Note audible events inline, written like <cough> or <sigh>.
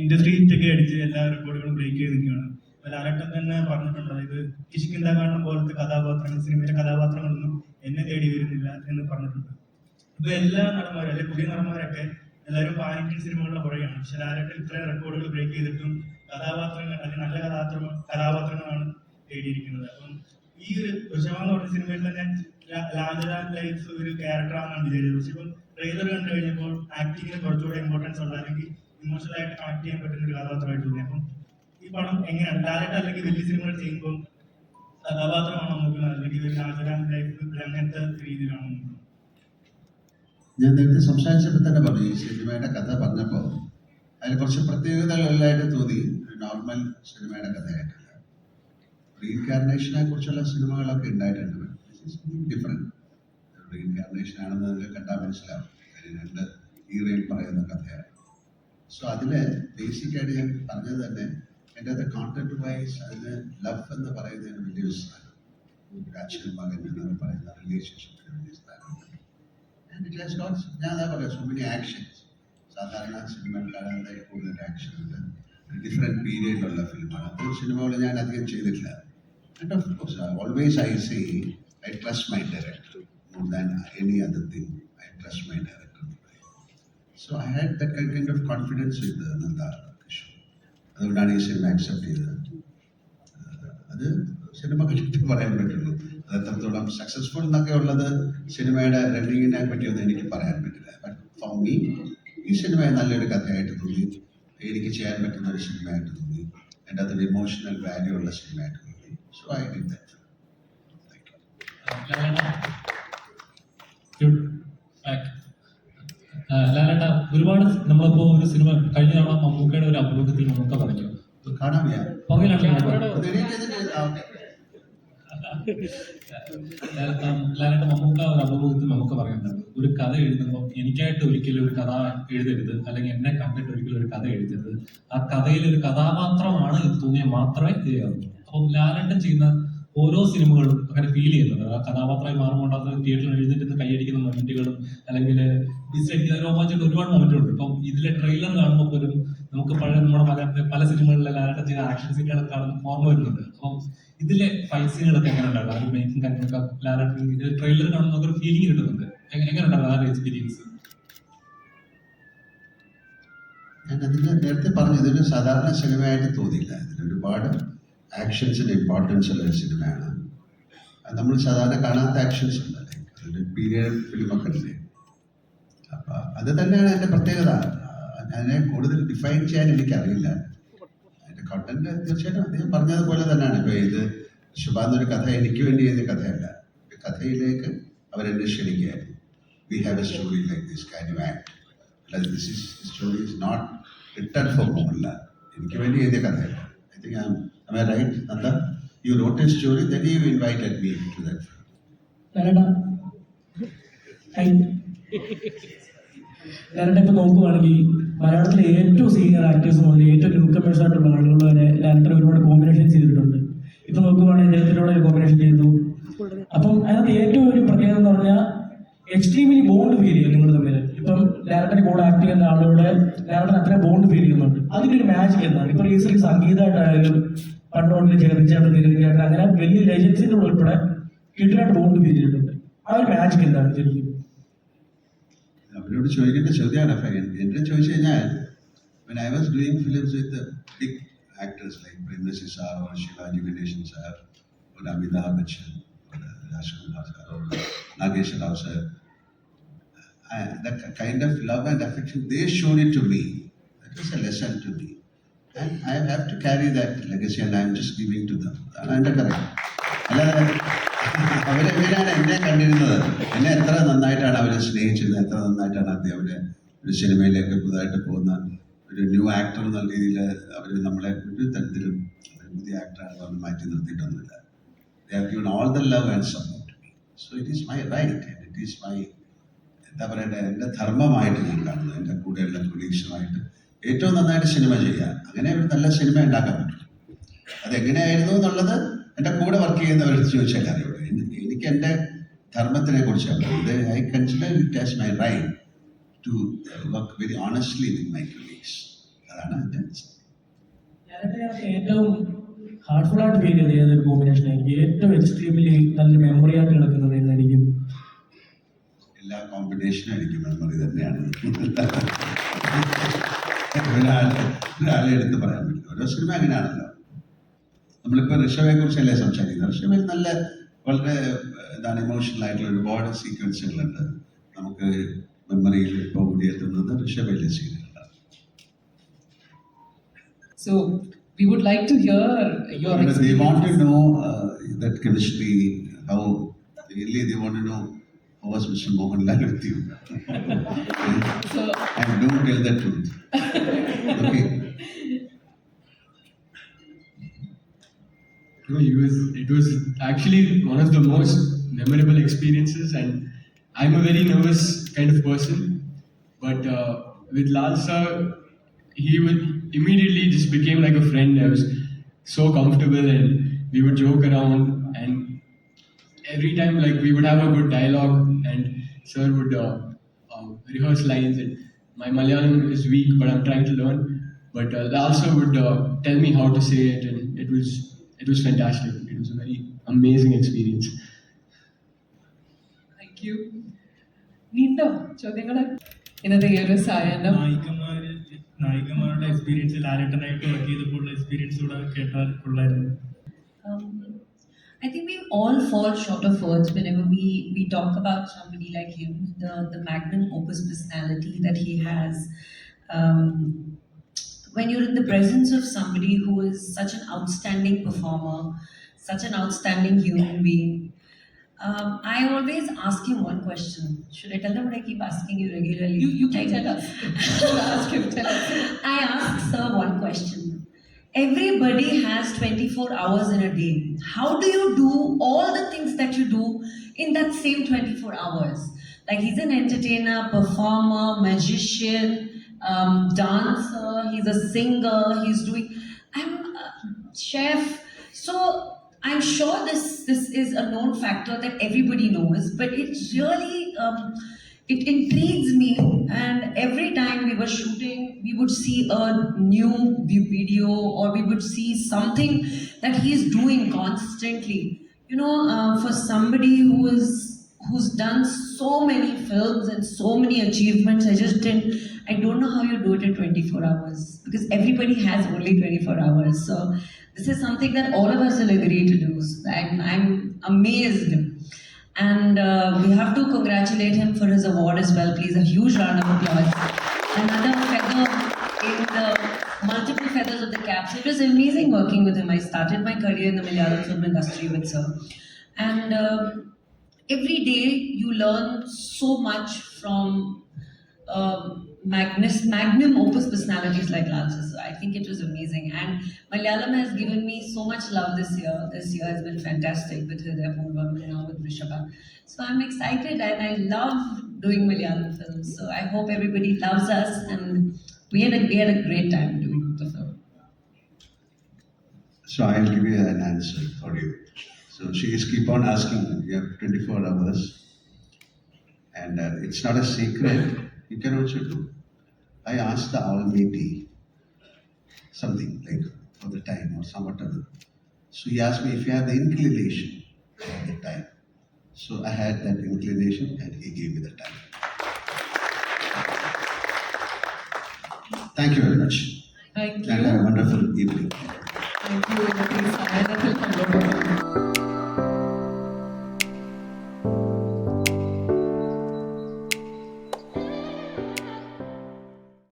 Industry ഒക്കെ അടിച്ച് എല്ലാ റെക്കോർഡുകളും ബ്രേക്ക് ചെയ്ത് നിൽക്കുകയാണ്. ലാലട്ടൻ തന്നെ പറഞ്ഞിട്ടുണ്ട് അതായത് കിഷിക്കിന്താ കാണുന്ന പോലത്തെ കഥാപാത്രങ്ങൾ സിനിമയിലെ കഥാപാത്രങ്ങളൊന്നും എന്നെ തേടി വരുന്നില്ല എന്ന് പറഞ്ഞിട്ടുണ്ട്. ഇപ്പൊ എല്ലാ നടന്മാരും അല്ലെങ്കിൽ പുതിയ നടന്മാരൊക്കെ എല്ലാവരും പാനിക്കൽ സിനിമകളുടെ പുഴയാണ്. പക്ഷെ ലാലട്ടൻ ഇത്രയും റെക്കോർഡുകൾ ബ്രേക്ക് ചെയ്തിട്ടും കഥാപാത്രങ്ങൾ അല്ലെങ്കിൽ നല്ല കഥാപാത്ര കഥാപാത്രങ്ങളാണ് തേടിയിരിക്കുന്നത്. അപ്പം ഈ ഒരു ഋഷഭ എന്ന് പറഞ്ഞ സിനിമയിൽ തന്നെ ലാജരാൻ ലൈഫ് ഒരു ക്യാരക്ടറാണെന്നാണ് വിചാരിച്ചത്. പക്ഷെ ഇപ്പം ട്രെയിലർ കണ്ടു കഴിഞ്ഞപ്പോൾ ആക്ടിങ്ങിന് കുറച്ചുകൂടെ ഇമ്പോർട്ടൻസ് ഉള്ള അല്ലെങ്കിൽ ഇമോഷണൽ ആയിട്ട് കണക്ട് ചെയ്യാൻ പറ്റുന്ന ഒരു കഥാപാത്രമായിട്ട് തോന്നി അപ്പം ഈ പടം എങ്ങനെ ഡയറക്റ്റ് അല്ലെങ്കിൽ വലിയ സിനിമകൾ ചെയ്യുമ്പോൾ കഥാപാത്രമാണോ നോക്കുന്നത് അല്ലെങ്കിൽ ലാജരാൻ ലൈഫ് അങ്ങനത്തെ രീതിയിലാണോ നോക്കുന്നത് ഞാൻ നേരത്തെ സംസാരിച്ചപ്പോൾ തന്നെ പറഞ്ഞു സിനിമയുടെ കഥ പറഞ്ഞപ്പോൾ അതിൽ കുറച്ച് പ്രത്യേകതകളിലായിട്ട് തോന്നി. നോർമൽ സിനിമയുടെ കഥയായിട്ടല്ല. റീഇൻകാർണേഷനെ കുറിച്ചുള്ള സിനിമകളൊക്കെ ഉണ്ടായിട്ടുണ്ട്. ഡിഫറെന്റ് റീഇൻകാർണേഷൻ ആണെന്ന് കണ്ടാൽ മനസ്സിലാവും. രണ്ട് ഈറയിൽ പറയുന്ന കഥയാണ്. സോ അതിൽ ബേസിക്കായിട്ട് ഞാൻ പറഞ്ഞത് തന്നെ എന്റെ അത് കോണ്ടന്റ് വൈസ് അതിന് ലവ് എന്ന് പറയുന്നതിന് വലിയൊരു സ്ഥാനം. അച്ഛനും മകൻ എന്നൊക്കെ പറയുന്ന റിലേഷൻഷിപ്പിന് ഞാൻ അതാ പറയാം സോ മെനി ആക്ഷൻസ് സാധാരണ സിനിമകളിലാണ് കൂടുതൽ ആക്ഷൻ ഉണ്ട്. ഡിഫറെന്റ് പീരീഡിലുള്ള ഫിലിമാണ് അപ്പോൾ സിനിമകൾ ഞാൻ അധികം ചെയ്തിട്ടില്ല. And of course always I say I trust my director more than any other thing I trust my director so I had the kind of confidence with Nanda Kishore അതുകൊണ്ടാണ് ഈ സിനിമ അക്സെപ്റ്റ് ചെയ്തത്. അത് സിനിമ കണ്ടിട്ട് പറയാൻ പറ്റുള്ളൂ. അത് എത്രത്തോളം സക്സസ്ഫുൾ എന്നൊക്കെ ഉള്ളത് സിനിമയുടെ റണ്ണിങ്ങിനെ പറ്റിയൊന്നും എനിക്ക് പറയാൻ പറ്റില്ല. ബട്ട് ഫോർ മീ ഈ സിനിമ നല്ലൊരു കഥയായിട്ട് തോന്നി. എനിക്ക് ചെയ്യാൻ പറ്റുന്ന ഒരു സിനിമയായിട്ട് തോന്നി. എന്റെ അതൊരു ഇമോഷണൽ വാല്യൂ ഉള്ള സിനിമയായിട്ട് തോന്നി. So I did that thank you ലാലേട്ട ഒരുപാട് നമ്മളിപ്പോ ഒരു സിനിമ കഴിഞ്ഞ തവണ മമ്മൂക്കയുടെ ഒരു അഭിമുഖത്തിൽ മമ്മൂക്ക പറഞ്ഞു. ലാലേട്ട മമ്മൂക്ക ഒരു അഭിമുഖത്തിൽ മമ്മൂക്ക പറയുന്നുണ്ട് ഒരു കഥ എഴുതുമ്പോൾ എനിക്കായിട്ട് ഒരിക്കലും ഒരു കഥ എഴുതരുത് അല്ലെങ്കിൽ എന്നെ കണ്ടിട്ട് ഒരിക്കലും ഒരു കഥ എഴുതരുത്. ആ കഥയിൽ ഒരു കഥാപാത്രമാണ് തോന്നിയാൽ മാത്രമേ ചെയ്യാറുള്ളൂ അപ്പം ലാലേട്ടൻ ചെയ്യുന്ന ഓരോ സിനിമകളും അങ്ങനെ ഫീൽ ചെയ്യുന്നത്. ആ കഥാപാത്രമായി മാറുമ്പോൾ അത് തിയേറ്ററിൽ എഴുന്നേറ്റ് കൈയടിക്കുന്ന മൊമെന്റുകളും അല്ലെങ്കിൽ ഡിസൈഡിക്കുന്ന രോമാഞ്ചിട്ട് ഒരുപാട് മൊമെന്റ് ഉണ്ട്. ഇപ്പം ഇതിലെ ട്രെയിലർ കാണുമ്പോൾ പോലും നമുക്ക് പഴയ നമ്മുടെ പല പല സിനിമകളിലെ ചെയ്ത ആക്ഷൻ സീനുകളൊക്കെ കാണുമ്പോൾ ഓർമ്മ വരുന്നുണ്ട്. അപ്പം ഇതിലെ ഫൈറ്റ് സീനുകളൊക്കെ എങ്ങനെ ഉണ്ടാകും മേക്കിംഗ് കാര്യങ്ങളൊക്കെ ലാലേട്ടൻ ട്രെയിലർ കാണുമ്പോൾ ഒരു ഫീലിംഗ് കിട്ടുന്നുണ്ട്. എങ്ങനെ ഉണ്ടാകും ആ എക്സ്പീരിയൻസ് ഞാൻ അതിന് നേരത്തെ പറഞ്ഞു ഇതൊരു സാധാരണ സിനിമയായിട്ട് തോന്നിയില്ല. ഇതിൽ ഒരുപാട് ആക്ഷൻസിന് ഇമ്പോർട്ടൻസ് ഉള്ള ഒരു സിനിമയാണ്. നമ്മൾ സാധാരണ കാണാത്ത ആക്ഷൻസ് ഉണ്ടല്ലേ അതിന്റെ പീരിയഡ് ഫിലിമൊക്കെ ഇല്ലേ? അപ്പം അത് തന്നെയാണ് എന്റെ പ്രത്യേകത. അതിനെ കൂടുതൽ ഡിഫൈൻ ചെയ്യാൻ എനിക്കറിയില്ല. അതിന്റെ കണ്ടന്റ് തീർച്ചയായിട്ടും അദ്ദേഹം പറഞ്ഞതുപോലെ തന്നെയാണ്. ഇപ്പോൾ ഇത് ശുഭാന്നൊരു കഥ എനിക്ക് വേണ്ടി എഴുതിയ കഥയല്ല. കഥയിലേക്ക് അവരെന്നെ ക്ഷണിക്കുകയായിരുന്നു we have a story like this can you act അല്ലാതെ this is story is not written for Mohanlal എനിക്ക് വേണ്ടി എഴുതിയ കഥയല്ല. I think I am I right Nanda? You wrote a story then you invited me to that. film ലാലേട്ട ഇപ്പൊ നോക്കുവാണെങ്കിൽ മലയാളത്തിലെ ഏറ്റവും സീനിയർ ആക്ടേഴ്സ് മുതൽ ഏറ്റവും ന്യൂക്കമേഴ്സ് ആയിട്ടുള്ള ആളുകൾ വരെ ലാലേട്ടൻ ഒരുപാട് കോമ്പിനേഷൻ ചെയ്തിട്ടുണ്ട്. ഇപ്പൊ നോക്കുവാണെങ്കിൽ ജയത്തിലൂടെ കോമ്പിനേഷൻ ചെയ്തു. അപ്പം അതിനകത്ത് ഏറ്റവും ഒരു പ്രത്യേകത എന്ന് പറഞ്ഞാൽ എക്സ്ട്രീംലി ബോണ്ട് ഫീൽ ചെയ്യും നിങ്ങൾ തമ്മിൽ ഇപ്പം ലാലേട്ടന്റെ കൂടെ ആക്ട് ചെയ്യുന്ന ആളുകളെ ലാലേട്ടൻ അത്ര ബോണ്ട് ഫീൽ ചെയ്യുന്നുണ്ട്. അതിന്റെ ഒരു മാജിക് എന്താണ്? ഇപ്പൊ റീസെന്റ് സംഗീതമായിട്ടായാലും പണ്ടോണ്ടിൽ ചേർച്ചേട്ടൻ ചേട്ടൻ അങ്ങനെ വലിയ ലെജൻസിന്റെ ഉൾപ്പെടെ കിട്ടുന്ന ബോണ്ട് ഫീൽ ചെയ്തിട്ടുണ്ട് ആ ഒരു മാജിക് എന്താണ് ശരിക്കും അവരോട് ചോദിക്കേണ്ട ചോദ്യമാണ് അപ്പൊ എന്റെ ചോദിച്ചു കഴിഞ്ഞാൽ when I was doing films with the big actors like Premna sir or Shivaji Ganeshan sir or Amitabh Bachchan or Rajkumar sir or Nagesh Rao sir, I, the kind of love and affection they showed it to me, that was a lesson to me. And I have to carry that legacy and I am just giving to them. അതാണ് correct അല്ലാതെ <laughs> അവരെങ്ങനെയാണ് എന്നെ കണ്ടിരുന്നത്. എന്നെ എത്ര നന്നായിട്ടാണ് അവരെ സ്നേഹിച്ചിരുന്നത്. എത്ര നന്നായിട്ടാണ് അദ്ദേഹം അവർ ഒരു സിനിമയിലേക്ക് പുതുതായിട്ട് പോകുന്ന ഒരു ന്യൂ ആക്ടർ എന്നുള്ള രീതിയിൽ അവർ നമ്മളെ ഒരു തരത്തിലും പുതിയ ആക്ടറാണ് പറഞ്ഞ് മാറ്റി നിർത്തിയിട്ടൊന്നുമില്ല. They have given all the love and support so it is my right and it is my എന്താ പറയണ്ടേ എന്റെ ധർമ്മമായിട്ട് ഞാൻ കാണുന്നത് എന്റെ കൂടെയുള്ള കൊളീഗ്സുമായിട്ട് ഏറ്റവും നന്നായിട്ട് സിനിമ ചെയ്യുക അങ്ങനെ ഒരു നല്ല സിനിമ ഉണ്ടാക്കാൻ പറ്റും. അതെങ്ങനെയായിരുന്നു എന്നുള്ളത് എന്റെ കൂടെ വർക്ക് ചെയ്യുന്നവരെടുത്ത് ചോദിച്ചാൽ അറിയുള്ളൂ. എനിക്ക് എന്റെ എന്റെ ധർമ്മത്തിനെ കുറിച്ച് പറയുന്നത് I consider it as my right to work very honestly with my colleagues അതാണ് എന്റെ ഏറ്റവും ഹാർട്ട്ഫുൾ ആയിട്ട് ഫീൽ ചെയ്ത ഏതൊരു കോമ്പിനേഷൻ എനിക്ക് ഏറ്റവും എക്സ്ട്രീംലി നല്ല മെമ്മറി ആയിട്ട് കിടക്കുന്നത് ഏതായിരിക്കും? എല്ലാ കോമ്പിനേഷനും എനിക്ക് മെമ്മറി തന്നെയാണ്. <laughs> ഒരാൾ ഒരാളെ എടുത്ത് പറയാൻ പറ്റില്ല ഓരോ സിനിമ അങ്ങനെയാണല്ലോ. നമ്മളിപ്പോൾ ഋഷഭയെ കുറിച്ചല്ലേ സംസാരിക്കുന്നത്? ഋഷഭയിൽ നല്ല വളരെ എന്താണ് ഇമോഷണൽ ആയിട്ടുള്ള ഒരുപാട് സീക്വൻസുകളുണ്ട് നമുക്ക് മെമ്മറിയിൽ ഇപ്പോൾ ഓടിയെത്തുന്നത് ഋഷഭയിലെ സീനുകളാണ് so we would like to hear your they want to know know uh, that chemistry, how really they want to know was Mr. Mohanlal with you. So and don't tell the truth. Okay. No, it was it was actually one of the most memorable experiences, and I'm a very nervous kind of person. But uh, with Lal sir, he would immediately just became like a friend. I was so comfortable, and we would joke around, and every time like we would have a good dialogue, and sir would uh, uh, rehearse lines. And my Malayalam is weak, but I'm trying to learn. But uh, Lal sir would uh, tell me how to say it, and it was it was fantastic. It was a very amazing experience. thank you. നീണ്ടോ ചോദ്യങ്ങള് ഇന്നത്തെ ഈ ഒരു സായാഹ്നം നായികമാര് നായികമാരുടെ experience ലാലേട്ടനായിട്ട് work ചെയ്തപ്പോൾ experience കൂടെ കേട്ടാൽ കൊള്ളായിരുന്നു Um, I think we all fall short of words whenever we, we talk about somebody like him, the, the magnum opus personality that he has. Um, when you're in the presence of somebody who is such an outstanding performer, such an outstanding human being, um, I always ask him one question. Should I tell them what I keep asking you regularly? You, you can tell us. <laughs> Ask him, tell us. I ask sir one question. Everybody has 24 hours in a day. How do you do all the things that you do in that same 24 hours? Like he's an entertainer, performer, magician, um, dancer, he's a singer, he's doing, I'm a chef. So I'm sure this, this is a known factor that everybody knows, but it's really, um, it intrigues me and every time we were shooting we would see a new video or we would see something that he's doing constantly. You know uh, for somebody who is who's done so many films and so many achievements i just didn't i don't know how you do it in 24 hours because everybody has only 24 hours. So this is something that all of us will agree to do. I'm, I'm amazed and uh, we have to congratulate him for his award as well. Please, a huge round of applause. Another feather in the multiple feathers of the cap. It was amazing working with him. I started my career in the Malayalam film industry with Sir. And uh, every day you learn so much from um Magnus, magnum opus personalities like Sir. I think it was amazing. And Malayalam has given me so much love this year. This year has been fantastic with Hridaya Purvam So I'm excited and I love doing Malayalam films. So I hope everybody loves us and we had a, we had a great time doing the film. So I'll give you an answer for you. So she is keep on asking, you have 24 hours. And uh, it's not a secret, you can also do. I asked the Almighty something like for the time or somewhat other. So he asked me if you have the inclination for the time. So I had that inclination and he gave me the time. Thank you very much Thank and have a you. wonderful evening. Thank you.